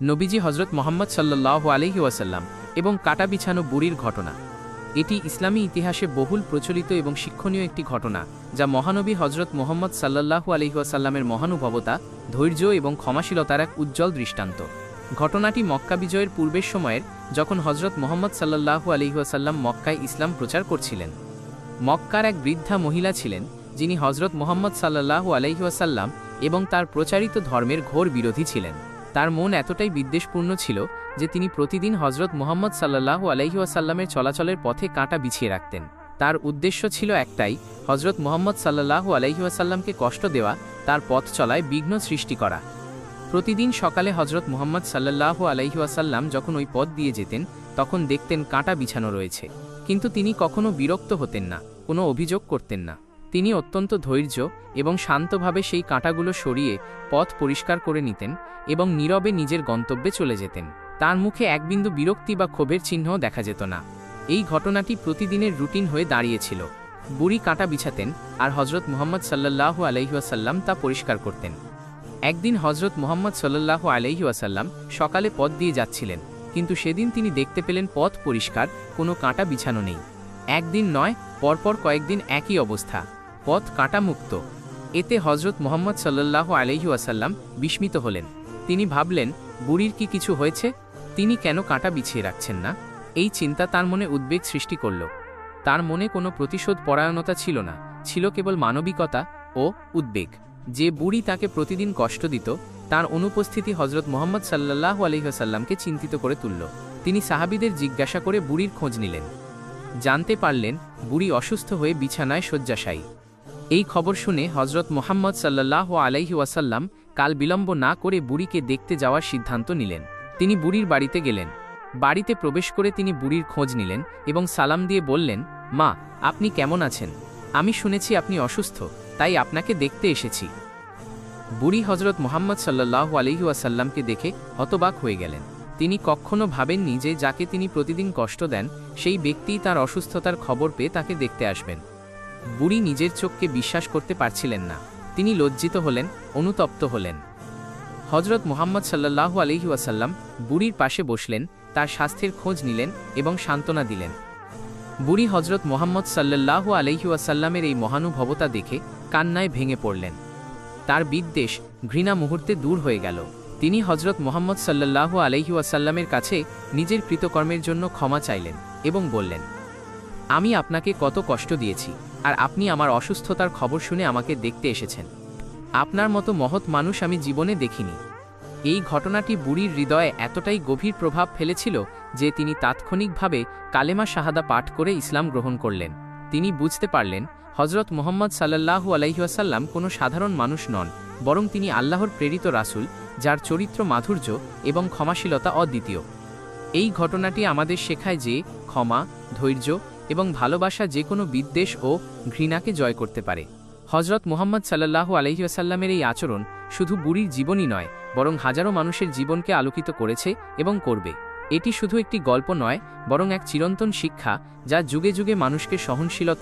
নবীজি হজরত মোহাম্মদ সাল্লাহ আলহি ওয়াসাল্লাম এবং কাটা বিছানো বুড়ির ঘটনা। এটি ইসলামী ইতিহাসে বহুল প্রচলিত এবং শিক্ষণীয় একটি ঘটনা, যা মহানবী হজরত মোহাম্মদ সাল্লাহু আলহিহাসাল্লামের মহানুভবতা, ধৈর্য এবং ক্ষমাশীলতার এক উজ্জ্বল দৃষ্টান্ত। ঘটনাটি মক্কা বিজয়ের পূর্বের সময়ের, যখন হজরত মোহাম্মদ সাল্লাহু আলহিহাসাল্লাম মক্কায় ইসলাম প্রচার করছিলেন। মক্কার এক বৃদ্ধা মহিলা ছিলেন, যিনি হজরত মোহাম্মদ সাল্লাহু আলহিহাসাল্লাম এবং তার প্রচারিত ধর্মের ঘোর বিরোধী ছিলেন। তার মন এতটাই বিদ্বেষপূর্ণ ছিল যে তিনি প্রতিদিন হজরত মোহাম্মদ সাল্লাহু আলহিউসাল্লামের চলাচলের পথে কাঁটা বিছিয়ে রাখতেন। তার উদ্দেশ্য ছিল একটাই হজরত মোহাম্মদ সাল্লাহু আলহিউসাল্লামকে কষ্ট দেওয়া, তার পথ চলায় বিঘ্ন সৃষ্টি করা। প্রতিদিন সকালে হজরত মোহাম্মদ সাল্লাহু আলহিউসাল্লাম যখন ওই পথ দিয়ে যেতেন, তখন দেখতেন কাঁটা বিছানো রয়েছে। কিন্তু তিনি কখনো বিরক্ত হতেন না, কোনো অভিযোগ করতেন না। তিনি অত্যন্ত ধৈর্য এবং শান্তভাবে সেই কাঁটাগুলো সরিয়ে পথ পরিষ্কার করে নিতেন এবং নীরবে নিজের গন্তব্যে চলে যেতেন। তার মুখে এক বিন্দু বিরক্তি বা ক্ষোভের চিহ্নও দেখা যেত না। এই ঘটনাটি প্রতিদিনের রুটিন হয়ে দাঁড়িয়েছিল। বুড়ি কাঁটা বিছাতেন আর হজরত মুহম্মদ সাল্লাহু আলহিউসাল্লাম তা পরিষ্কার করতেন। একদিন হজরত মোহাম্মদ সাল্লাহু আলহিউসাল্লাম সকালে পথ দিয়ে যাচ্ছিলেন, কিন্তু সেদিন তিনি দেখতে পেলেন পথ পরিষ্কার, কোনো কাঁটা বিছানো নেই। একদিন নয়, পরপর কয়েকদিন একই অবস্থা। পথ কাঁটামুক্ত। এতে হজরত মোহাম্মদ সাল্লাহ আলহি আসাল্লাম বিস্মিত হলেন। তিনি ভাবলেন, বুড়ির কি কিছু হয়েছে? তিনি কেন কাঁটা বিছিয়ে রাখছেন না? এই চিন্তা তার মনে উদ্বেগ সৃষ্টি করল। তার মনে কোনো প্রতিশোধ পরায়ণতা ছিল না। ছিল কেবল মানবিকতা ও উদ্বেগ। যে বুড়ি তাকে প্রতিদিন কষ্ট দিত, তার অনুপস্থিতি হজরত মোহাম্মদ সাল্লাহ আলহিহাসাল্লামকে চিন্তিত করে তুলল। তিনি সাহাবিদের জিজ্ঞাসা করে বুড়ির খোঁজ নিলেন। জানতে পারলেন, বুড়ি অসুস্থ হয়ে বিছানায় শয্যাশায়ী। এই খবর শুনে হজরত মোহাম্মদ সাল্লাহ আলাইহি ওয়াসাল্লাম কাল বিলম্ব না করে বুড়িকে দেখতে যাওয়ার সিদ্ধান্ত নিলেন। তিনি বুড়ির বাড়িতে গেলেন। বাড়িতে প্রবেশ করে তিনি বুড়ির খোঁজ নিলেন এবং সালাম দিয়ে বললেন, মা, আপনি কেমন আছেন? আমি শুনেছি আপনি অসুস্থ, তাই আপনাকে দেখতে এসেছি বুড়ি হজরত মোহাম্মদ সাল্লাহ আলহি ওয়াসাল্লামকে দেখে হতবাক হয়ে গেলেন। তিনি কখনো ভাবেননি যে যাকে তিনি প্রতিদিন কষ্ট দেন, সেই ব্যক্তিই তার অসুস্থতার খবর পেয়ে তাকে দেখতে আসবেন। বুড়ি নিজের চোখকে বিশ্বাস করতে পারছিলেন না। তিনি লজ্জিত হলেন, অনুতপ্ত হলেন। হজরত মোহাম্মদ সাল্লাহু আলহি ওয়াসাল্লাম বুড়ির পাশে বসলেন, তার স্বাস্থ্যের খোঁজ নিলেন এবং সান্ত্বনা দিলেন। বুড়ি হজরত মোহাম্মদ সাল্লাহু আলহি ওয়াসাল্লামের এই মহানুভবতা দেখে কান্নায় ভেঙে পড়লেন। তার বিদ্বেষ ঘৃণা মুহূর্তে দূর হয়ে গেল। তিনি হজরত মোহাম্মদ সাল্লাহু আলহি ওয়াসাল্লামের কাছে নিজের কৃতকর্মের জন্য ক্ষমা চাইলেন এবং বললেন, আমি আপনাকে কত কষ্ট দিয়েছি। আর আপনি আমার অসুস্থতার খবর শুনে আমাকে দেখতে এসেছেন। আপনার মতো মহৎ মানুষ আমি জীবনে দেখিনি। এই ঘটনাটি বুড়ির হৃদয়ে এতটাই গভীর প্রভাব ফেলেছিল যে তিনি তাৎক্ষণিকভাবে কালেমা শাহাদা পাঠ করে ইসলাম গ্রহণ করলেন। তিনি বুঝতে পারলেন হজরত মোহাম্মদ সাল্লাহু আলহিহাসাল্লাম কোনো সাধারণ মানুষ নন, বরং তিনি আল্লাহর প্রেরিত রাসুল, যার চরিত্র মাধুর্য এবং ক্ষমাশীলতা অদ্বিতীয়। এই ঘটনাটি আমাদের শেখায় যে ক্ষমা, ধৈর্য এবং ভালোবাসা যে কোনো বিদ্বেষ ও ঘৃণাকে জয় করতে পারে। হজরত মোহাম্মদ সাল্লাহু আলহিউসাল্লামের এই আচরণ শুধু বুড়ির জীবনই নয়, বরং হাজারো মানুষের জীবনকে আলোকিত করেছে এবং করবে। এটি শুধু একটি গল্প নয়, বরং এক চিরন্তন শিক্ষা যা যুগে যুগে মানুষকে সহনশীলতা